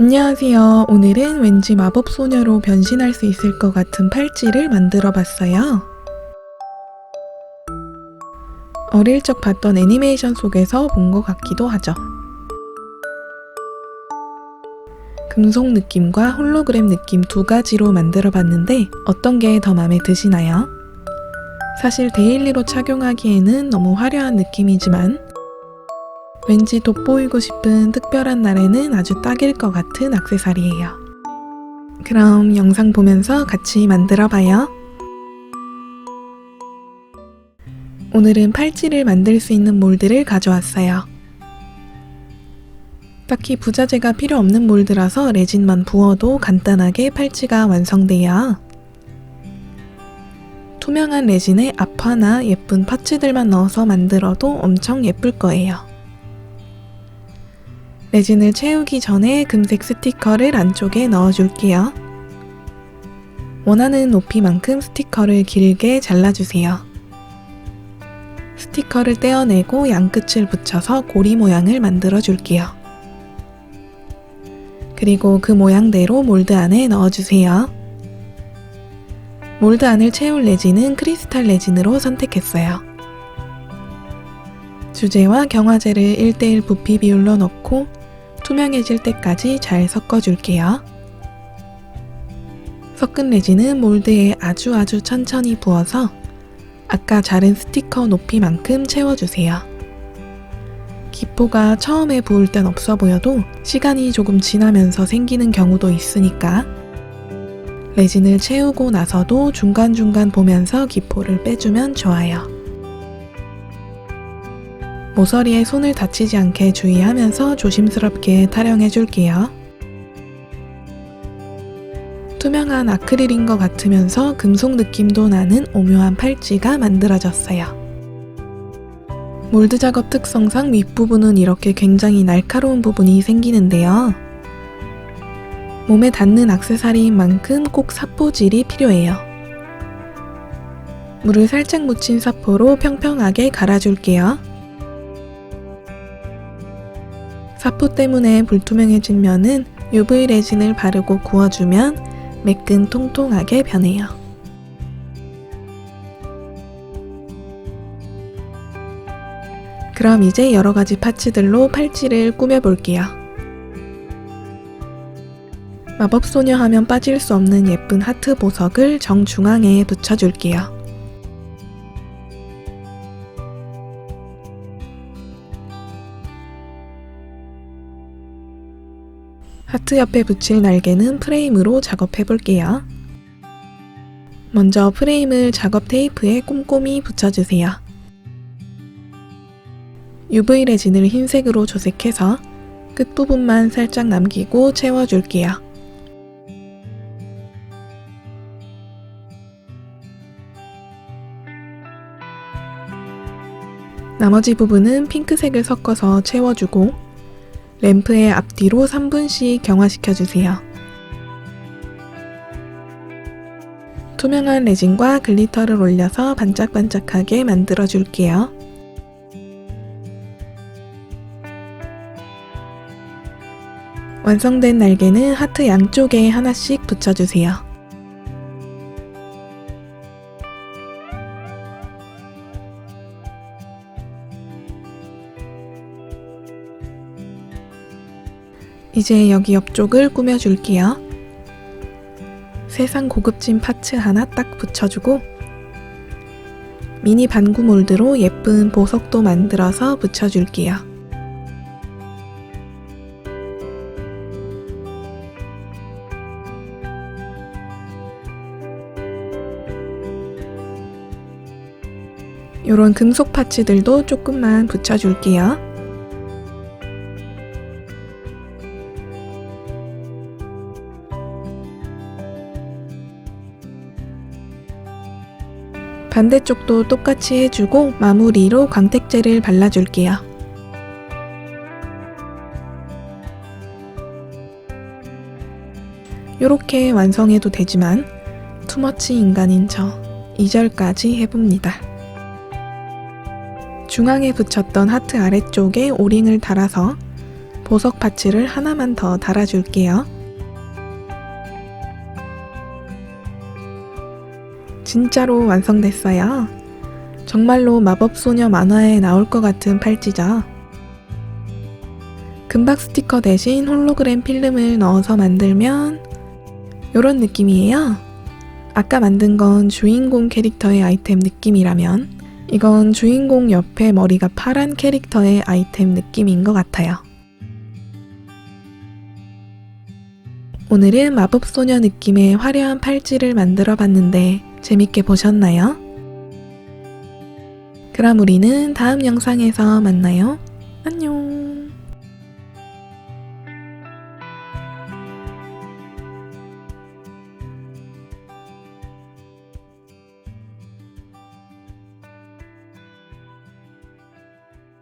안녕하세요. 오늘은 왠지 마법 소녀로 변신할 수 있을 것 같은 팔찌를 만들어 봤어요. 어릴 적 봤던 애니메이션 속에서 본 것 같기도 하죠. 금속 느낌과 홀로그램 느낌 두 가지로 만들어 봤는데 어떤 게 더 마음에 드시나요? 사실 데일리로 착용하기에는 너무 화려한 느낌이지만 왠지 돋보이고 싶은 특별한 날에는 아주 딱일 것 같은 액세서리예요. 그럼 영상 보면서 같이 만들어 봐요. 오늘은 팔찌를 만들 수 있는 몰드를 가져왔어요. 딱히 부자재가 필요 없는 몰드라서 레진만 부어도 간단하게 팔찌가 완성돼요. 투명한 레진에 앞화나 예쁜 파츠들만 넣어서 만들어도 엄청 예쁠 거예요. 레진을 채우기 전에 금색 스티커를 안쪽에 넣어줄게요. 원하는 높이만큼 스티커를 길게 잘라주세요. 스티커를 떼어내고 양끝을 붙여서 고리 모양을 만들어 줄게요. 그리고 그 모양대로 몰드 안에 넣어주세요. 몰드 안을 채울 레진은 크리스탈 레진으로 선택했어요. 주제와 경화제를 1대1 부피 비율로 넣고 투명해질 때까지 잘 섞어줄게요. 섞은 레진은 몰드에 아주 아주 천천히 부어서 아까 자른 스티커 높이만큼 채워주세요. 기포가 처음에 부을 땐 없어 보여도 시간이 조금 지나면서 생기는 경우도 있으니까 레진을 채우고 나서도 중간중간 보면서 기포를 빼주면 좋아요. 모서리에 손을 다치지 않게 주의하면서 조심스럽게 타령해 줄게요. 투명한 아크릴인 것 같으면서 금속 느낌도 나는 오묘한 팔찌가 만들어졌어요. 몰드 작업 특성상 윗부분은 이렇게 굉장히 날카로운 부분이 생기는데요. 몸에 닿는 악세사리인 만큼 꼭 사포질이 필요해요. 물을 살짝 묻힌 사포로 평평하게 갈아줄게요. 사포 때문에 불투명해진 면은 UV 레진을 바르고 구워주면 매끈 통통하게 변해요. 그럼 이제 여러 가지 파츠들로 팔찌를 꾸며볼게요. 마법소녀 하면 빠질 수 없는 예쁜 하트 보석을 정중앙에 붙여줄게요. 하트 옆에 붙일 날개는 프레임으로 작업해 볼게요. 먼저 프레임을 작업 테이프에 꼼꼼히 붙여주세요. UV 레진을 흰색으로 조색해서 끝부분만 살짝 남기고 채워줄게요. 나머지 부분은 핑크색을 섞어서 채워주고 램프의 앞뒤로 3분씩 경화시켜주세요. 투명한 레진과 글리터를 올려서 반짝반짝하게 만들어줄게요. 완성된 날개는 하트 양쪽에 하나씩 붙여주세요. 이제 여기 옆쪽을 꾸며줄게요. 세상 고급진 파츠 하나 딱 붙여주고 미니 반구 몰드로 예쁜 보석도 만들어서 붙여줄게요. 이런 금속 파츠들도 조금만 붙여줄게요. 반대쪽도 똑같이 해주고 마무리로 광택제를 발라줄게요. 이렇게 완성해도 되지만 투머치 인간인 저 2절까지 해봅니다. 중앙에 붙였던 하트 아래쪽에 오링을 달아서 보석 파츠를 하나만 더 달아줄게요. 진짜로 완성됐어요. 정말로 마법소녀 만화에 나올 것 같은 팔찌죠. 금박 스티커 대신 홀로그램 필름을 넣어서 만들면 이런 느낌이에요. 아까 만든 건 주인공 캐릭터의 아이템 느낌이라면 이건 주인공 옆에 머리가 파란 캐릭터의 아이템 느낌인 것 같아요. 오늘은 마법소녀 느낌의 화려한 팔찌를 만들어 봤는데 재밌게 보셨나요? 그럼 우리는 다음 영상에서 만나요. 안녕.